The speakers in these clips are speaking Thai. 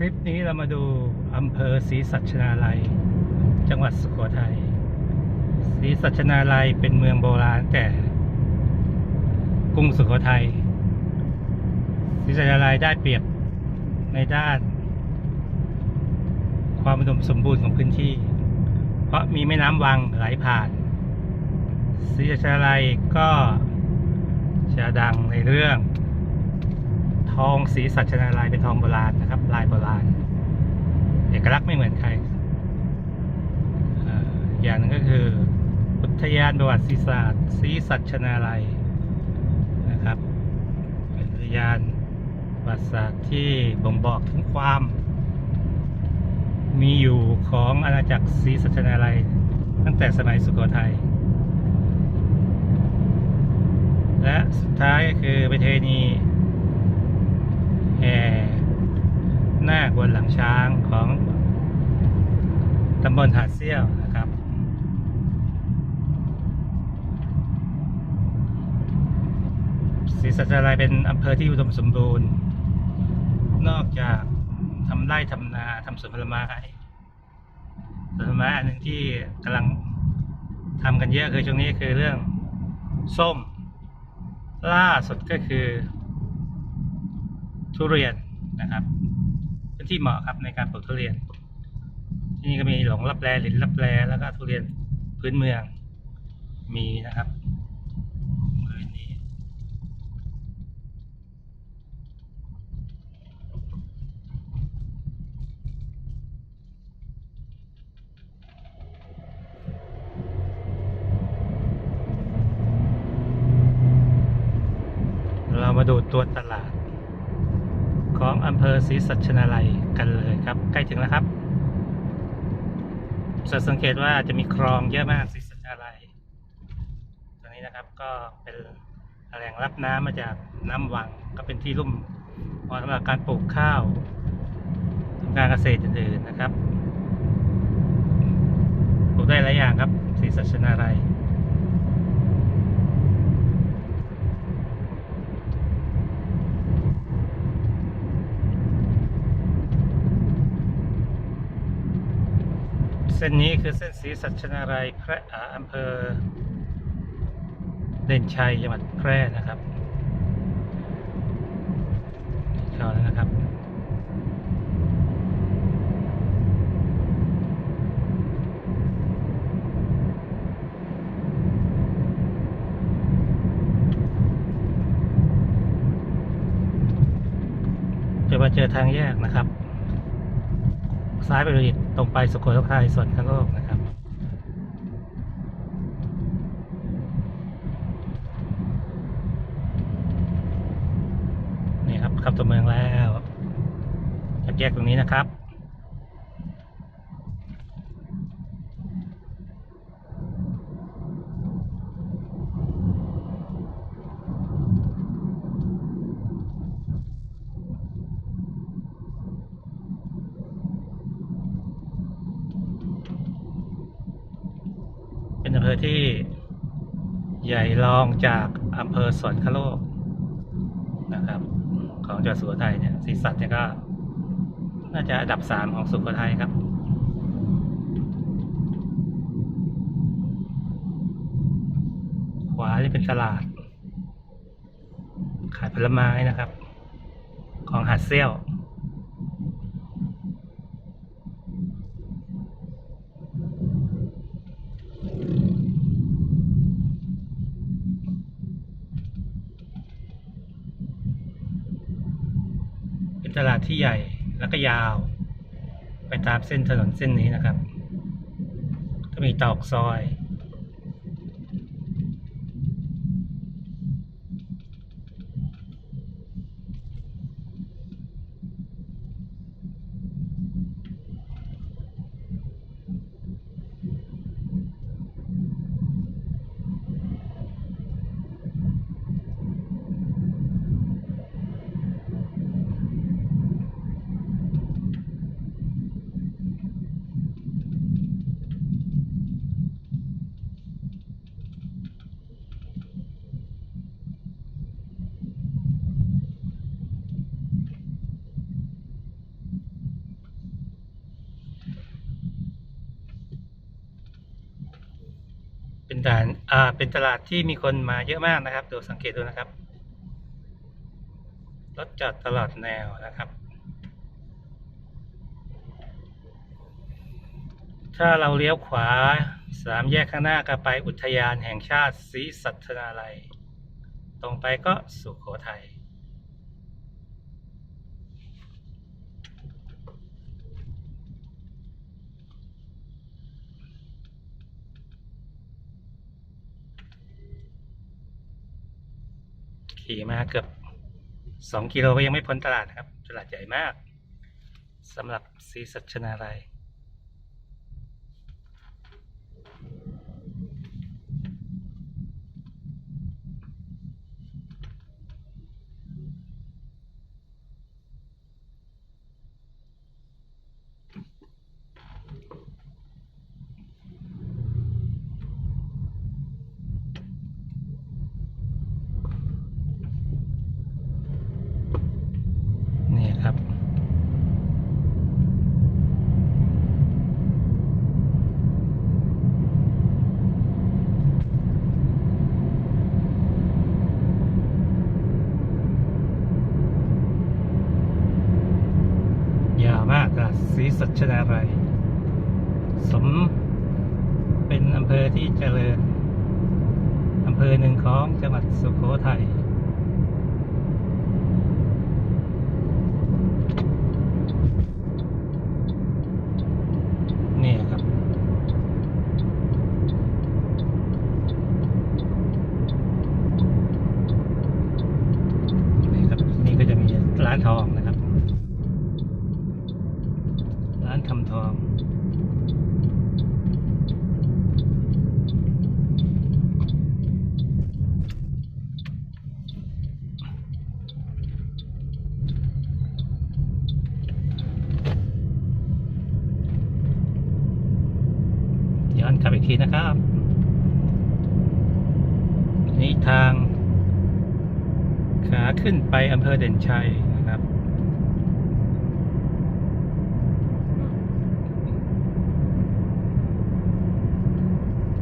คลิปนี้เรามาดูอำเภอศรีสัชนาลัย จังหวัดสุโขทัยศรีสัชนาลัยเป็นเมืองโบราณแต่กรุงสุโขทัยศรีสัชนาลัยได้เปรียบในด้าน ความอุดมสมบูรณ์ของพื้นที่ เพราะมีแม่น้ำวังไหลผ่านศรีสัชนาลัยก็จะดังในเรื่อง ทองสีสัชนาลายเป็นทองโบราณนะครับ ลายโบราณ เอกลักษณ์ไม่เหมือนใครออย่างนึงก็คือ อุทยานประวัติศาสตร์ศรีสัชนาลัยนะครับเป็นอุทยานประวัติศาสตร์ที่บ่งบอกถึงความ มีอยู่ของอาณาจักรศรีสัชนาลัย ตั้งแต่สมัยสุโขทัยและสุดท้ายก็คือประเพณี แห่ นาคบนหลังช้างของตำบลหาดเซี่ยวนะครับศรีสัชนาลัยเป็นอำเภอที่อุดมสมบูรณ์ นอกจากทำไร่ทำนาทำสวนผลไม้สวนผลไม้อันหนึ่งที่กำลังทำกันเยอะคือช่วงนี้คือเรื่องส้ม ล่าสุดก็คือ ทุเรียนนะครับ นที่เหมาะครับในการปลูกทุเรียน ที่นี่ก็มีหลงรับแลหลินรับแลแล้วก็ทุเรียนพื้นเมืองมีนะครับบริเวณนี้ เรามาดูตัวตลาด ของอำเภอศรีสัชนาลัยกันเลยครับ ใกล้ถึงแล้วครับจะสังเกตว่าจะมีคลองเยอะมากศรีสัชนาลัยตรงนี้นะครับก็เป็นแหล่งรับน้ำมาจากน้ำวังก็เป็นที่ลุ่มเหมาะสำหรับการปลูกข้าวการเกษตรอื่นๆนะครับปลูกได้หลายอย่างครับศรีสัชนาลัย เส้นนี้คือเส้นศรีสัชนาลัยแพร่อ่าอำเภอ เด่นชัยจังหวัดแพร่นะครับเข้าแล้วนะครับจะมาเจอทางแยกนะครับ ซ้ายไปเลยตรงไปสุโขทัยส่วนข้างโลกนะครับ นี่ครับเข้าตัวเมืองแล้วจากแยกตรงนี้นะครับ อำเภอที่ใหญ่รองจากอำเภอสวนคโลกนะครับ ของจังหวัดสุโขทัยเนี่ยศรีสัตเนี่ยก็ น่าจะอันดับสามของสุโขทัยครับขวานี่เป็นตลาด ขายผลไม้นะครับ ของหาดเซี่ยว ตลาดที่ใหญ่แล้วก็ยาว ไปตามเส้นถนนเส้นนี้นะครับ ก็มีตอกซอย เเป็นด่านอ่าเป็นตลาดที่มีคนมาเยอะมากนะครับดูสังเกตดูนะครับรถจอดตลอดแนวนะครับ ถ้าเราเลี้ยวขวาสามแยกข้างหน้าก็ไปอุทยานแห่งชาติศรีสัตนาลัย ตรงไปก็สุขโขทัย ขี่มาเกือบสองกิโลก็ยังไม่พ้นตลาดนะครับ ตลาดใหญ่มากสำหรับซีสัชนาลัย นี่ครับามากอะศรีสัชนาลัยสมเป็นอำเภอที่เจริญอำเภอหนึ่งของจังหวัดสุโขทัยนี่ครับนี่ครับนี่ก็จะมีร้านทองนะครับ ร้านทำทอง ย้อนกลับอีกทีนะครับ นี่ทาง ขึ้นไปอำเภอเด่นชัยนะครับ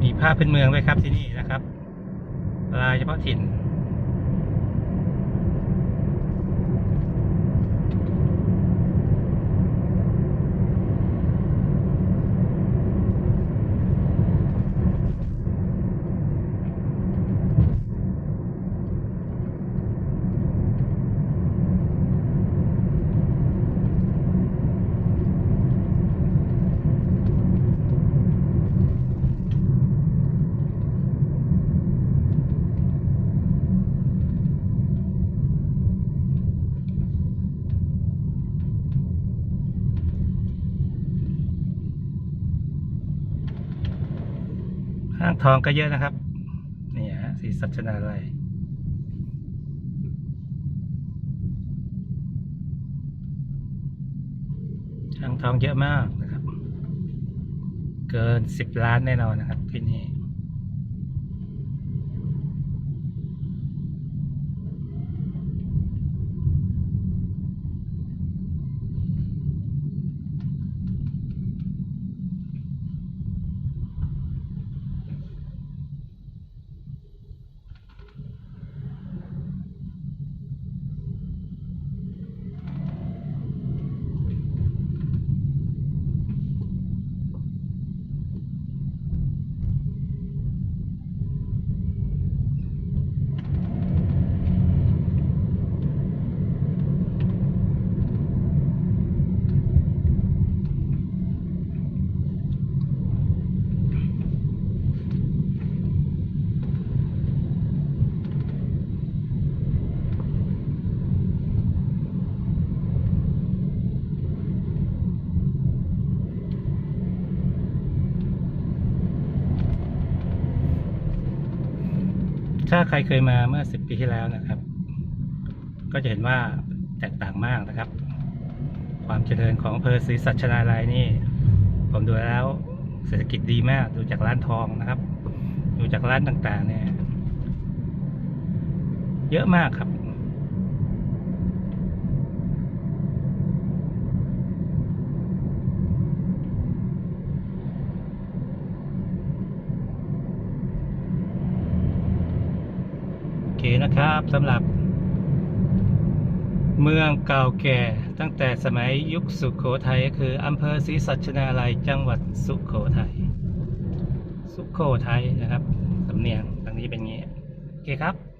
มีภาพพื้นเมืองด้วยครับที่นี่นะครับลายเฉพาะถิ่น ห้างทองก็เยอะนะครับ นี่ฮะสีสัชนาลัยห้างทองเยอะมากนะครับ เกินสิบล้านแน่นอนนะครับที่นี่ ถ้าใครเคยมาเมื่อสิบปีที่แล้วนะครับ ก็จะเห็นว่าแตกต่างมากนะครับ ความเจริญของอำเภอศรีสัชนาลัยนี่ ผมดูแล้วเศรษฐกิจดีมากดูจากร้านทองนะครับ ดูจากร้านต่างๆเนี่ย เยอะมากครับ คนะครับสำหรับ เมืองเก่าแก่ตั้งแต่สมัยยุคสุขโขทัยก็คืออำเภอศรีสัชนาลัยจังหวัดสุขโขทัยสุขโขทัยนะครับสำเนียงตรงนี้เป็นอย่างนี้โอเคครับ